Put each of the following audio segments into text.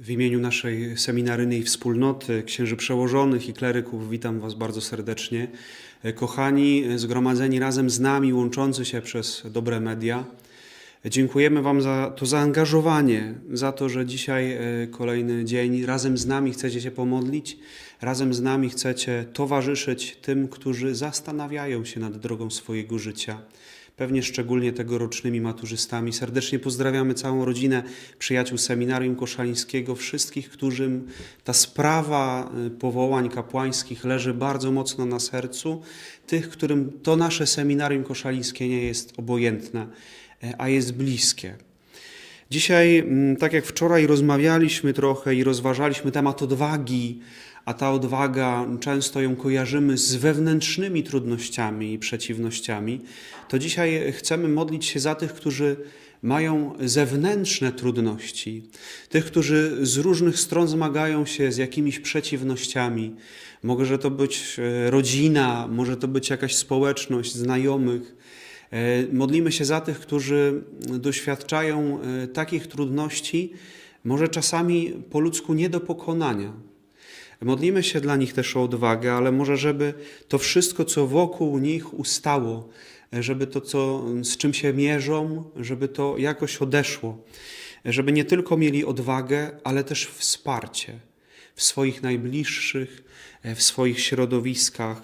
W imieniu naszej seminaryjnej wspólnoty, księży przełożonych i kleryków witam Was bardzo serdecznie. Kochani, zgromadzeni razem z nami, łączący się przez dobre media, dziękujemy Wam za to zaangażowanie, za to, że dzisiaj e, kolejny dzień razem z nami chcecie się pomodlić, razem z nami chcecie towarzyszyć tym, którzy zastanawiają się nad drogą swojego życia pewnie szczególnie tegorocznymi maturzystami. Serdecznie pozdrawiamy całą rodzinę przyjaciół Seminarium Koszalińskiego, wszystkich, którym ta sprawa y, powołań kapłańskich leży bardzo mocno na sercu, tych, którym to nasze Seminarium Koszalińskie nie jest obojętne, e, a jest bliskie. Dzisiaj, mm, tak jak wczoraj rozmawialiśmy trochę i rozważaliśmy temat odwagi, a ta odwaga często ją kojarzymy z wewnętrznymi trudnościami i przeciwnościami, to dzisiaj chcemy modlić się za tych, którzy mają zewnętrzne trudności, tych, którzy z różnych stron zmagają się z jakimiś przeciwnościami. Może to być e, rodzina, może to być jakaś społeczność, znajomych. E, Modlimy się za tych, którzy doświadczają e, takich trudności, może czasami po ludzku nie do pokonania. Modlimy się dla nich też o odwagę, ale może żeby to wszystko, co wokół nich ustało, żeby to, co, z czym się mierzą, żeby to jakoś odeszło, żeby nie tylko mieli odwagę, ale też wsparcie w swoich najbliższych, w swoich środowiskach,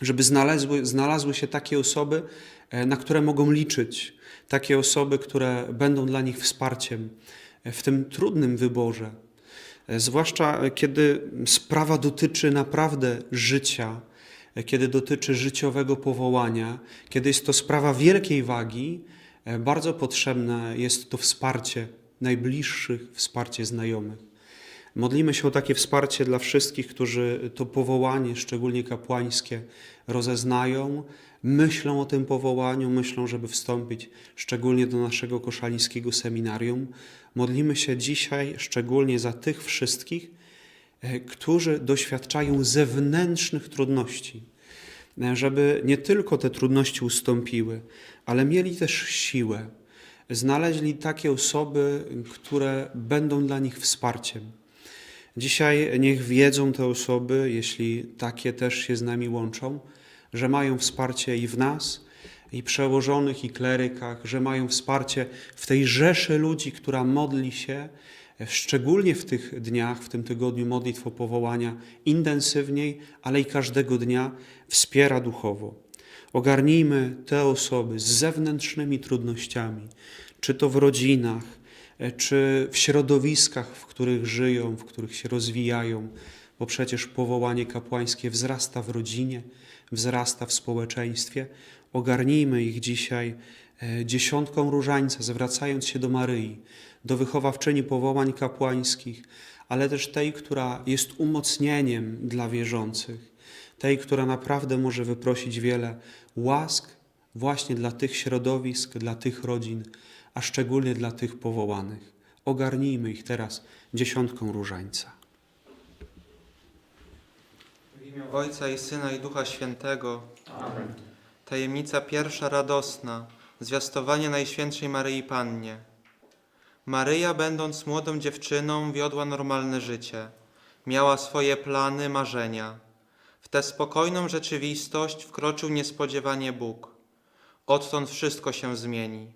żeby znalazły, znalazły się takie osoby, e, na które mogą liczyć, takie osoby, które będą dla nich wsparciem w tym trudnym wyborze. E, Zwłaszcza e, kiedy sprawa dotyczy naprawdę życia, e, kiedy dotyczy życiowego powołania, kiedy jest to sprawa wielkiej wagi, e, bardzo potrzebne jest to wsparcie najbliższych, wsparcie znajomych. Modlimy się o takie wsparcie dla wszystkich, którzy to powołanie, szczególnie kapłańskie, rozeznają, myślą o tym powołaniu, myślą, żeby wstąpić szczególnie do naszego koszalińskiego seminarium. Modlimy się dzisiaj szczególnie za tych wszystkich, e, którzy doświadczają zewnętrznych trudności, e, żeby nie tylko te trudności ustąpiły, ale mieli też siłę, znaleźli takie osoby, które będą dla nich wsparciem. Dzisiaj niech wiedzą te osoby, jeśli takie też się z nami łączą, że mają wsparcie i w nas, i przełożonych, i klerykach, że mają wsparcie w tej rzeszy ludzi, która modli się, szczególnie w tych dniach, w tym tygodniu modlitw o powołania, intensywniej, ale i każdego dnia wspiera duchowo. Ogarnijmy te osoby z zewnętrznymi trudnościami, czy to w rodzinach, czy w środowiskach, w których żyją, w których się rozwijają, bo przecież powołanie kapłańskie wzrasta w rodzinie, wzrasta w społeczeństwie. Ogarnijmy ich dzisiaj e, dziesiątką różańca, zwracając się do Maryi, do wychowawczyni powołań kapłańskich, ale też tej, która jest umocnieniem dla wierzących, tej, która naprawdę może wyprosić wiele łask właśnie dla tych środowisk, dla tych rodzin, a szczególnie dla tych powołanych. Ogarnijmy ich teraz dziesiątką różańca. W imię Ojca i Syna i Ducha Świętego. Tajemnica pierwsza radosna. Zwiastowanie Najświętszej Maryi Pannie. Maryja, będąc młodą dziewczyną, wiodła normalne życie. Miała swoje plany, marzenia. W tę spokojną rzeczywistość wkroczył niespodziewanie Bóg. Odtąd wszystko się zmieni.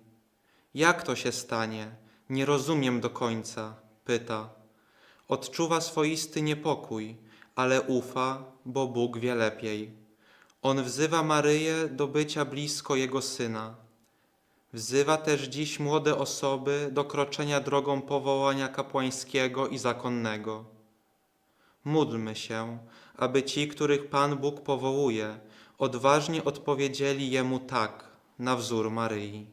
Jak to się stanie? Nie rozumiem do końca, pyta. Odczuwa swoisty niepokój, ale ufa, bo Bóg wie lepiej. On wzywa Maryję do bycia blisko Jego Syna. Wzywa też dziś młode osoby do kroczenia drogą powołania kapłańskiego i zakonnego. Módlmy się, aby ci, których Pan Bóg powołuje, odważnie odpowiedzieli Jemu tak, na wzór Maryi.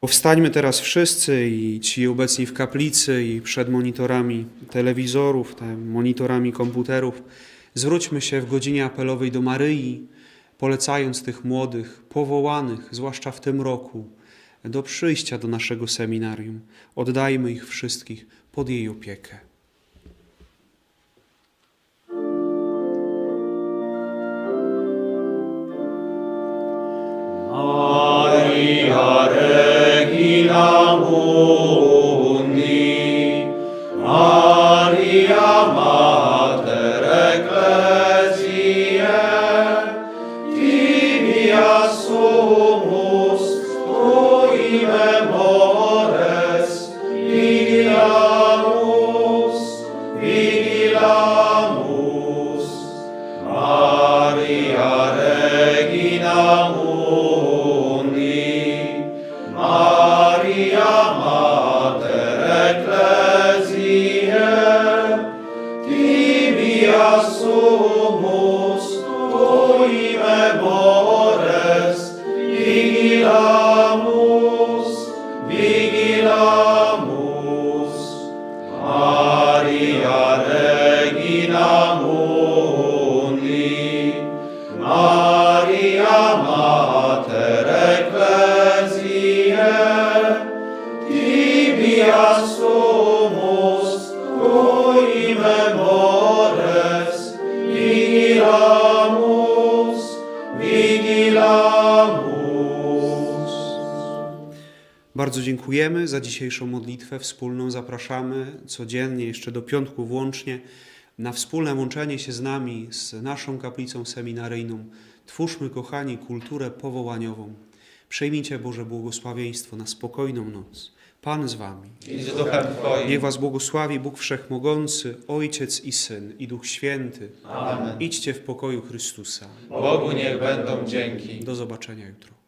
Powstańmy teraz wszyscy i ci obecni w kaplicy i przed monitorami telewizorów, te monitorami komputerów. Zwróćmy się w godzinie apelowej do Maryi, polecając tych młodych, powołanych, zwłaszcza w tym roku, do przyjścia do naszego seminarium. Oddajmy ich wszystkich pod jej opiekę. Bardzo dziękujemy za dzisiejszą modlitwę wspólną. Zapraszamy codziennie, jeszcze do piątku włącznie, na wspólne łączenie się z nami, z naszą kaplicą seminaryjną. Twórzmy, kochani, kulturę powołaniową. Przejmijcie Boże błogosławieństwo na spokojną noc. Pan z Wami. I z duchem Twoim. Niech Was błogosławi Bóg Wszechmogący, Ojciec i Syn i Duch Święty. Amen. Idźcie w pokoju Chrystusa. Bogu niech będą dzięki. Do zobaczenia jutro.